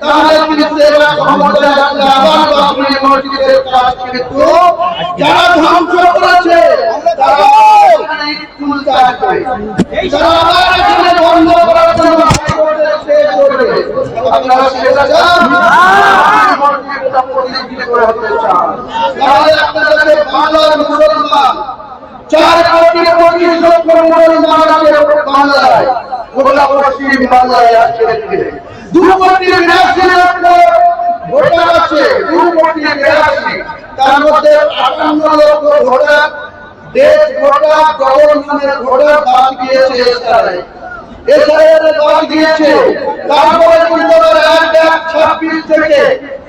তাহলে যারা ধ্বংস করেছে তারা এখানে তুলতে আসবে তারা আবার এখানে বন্ধ করার জন্য হাইকোর্টে stay করবে। আপনারা সেটা চান? মসজিদটা প্রতিষ্ঠিত করে হতে চান। তাহলে আপনাদের বাংলার মুসলমান চার কোটি পঁচিশ লক্ষ মুসলমান আছে বাংলায় ভোটার বাদ দিয়েছে তারপরে এক এক ছাব্বিশ থেকে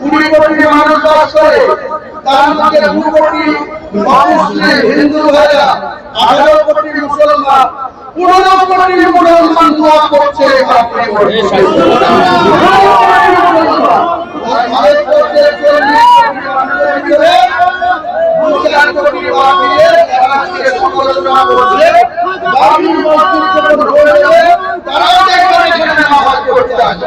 কুড়ি কোটি মানুষ বাস করে, তার মধ্যে দু কোটি মুসলিম হিন্দু ভাইরা, আঠারো কোটি মুসলমান, পনেরো কোটি মুসলমান দোয়া করছে বাপরে বাপ। আর ভারতবর্ষের চল্লিশ কোটি মানুষের ভিতরে দু চার কোটি বাপ মিলে আজকে সমালোচনা করছে বাবরি মসজিদ যখন হয়েছে, তারাও দেখবেন এখানে নামাজ পড়তে আসে।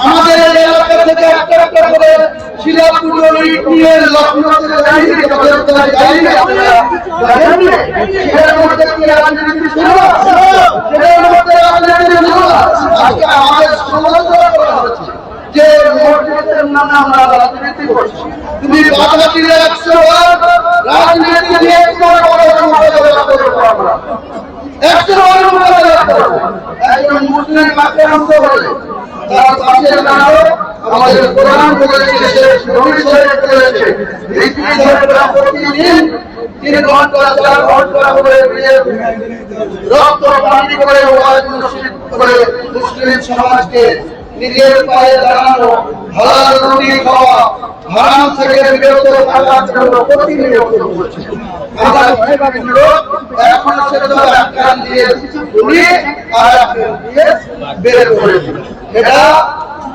আমাদের এলাকা থেকে একটা একটা করে শিলাপুর নিয়ে নামে আমরা রাজনীতি করছি। তুমি বাধা দিলে রাজনীতি নিয়ে একশো একশো একজন মুসলিম আক্রান্ত হলে তার পাশে আমাদের ধর্মরা প্রতিদিন তিন ঘণ্টা চার ঘণ্টা করে রক্ত পানি করে করে মুসলিম সমাজকে নিজের পায়ে দাঁড়ানো, হালাল রুটি খাওয়া, হারাম থেকে বিরত থাকার জন্য প্রতিনিয়ত করছে। আমরা এখন সেটা আখ্যান দিয়ে উনি আর আখ্যান দিয়ে বের করেছে এটা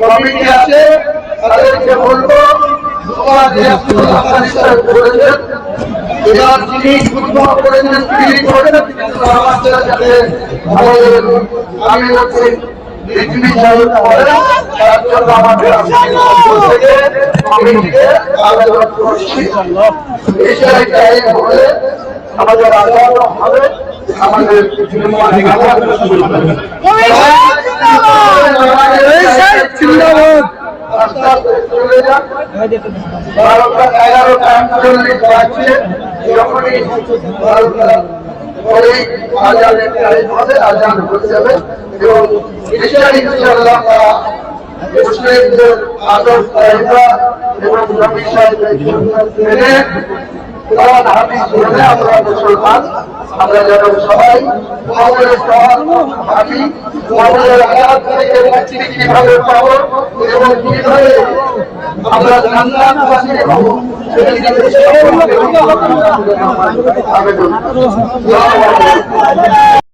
কমিটি আছে, তাদেরকে বলব এবার ফুটবল করেছেন, তিনি করেন যাতে আমাদের আমি হচ্ছে করেন, তার জন্য আমাদের কমিটিকে হলে আমাদের আদালত হবে। আমাদের আজানের আজান হয়ে যাবে এবং ইনশাআল্লাহ মুসলিমদের আদর এবং আমরা মুসলমান আমরা সবাই কবরের সবার ভাবি কবরের আঘাত থেকে মুক্তি কীভাবে পাবো এবং কীভাবে আমরা সেদিকে আবেদন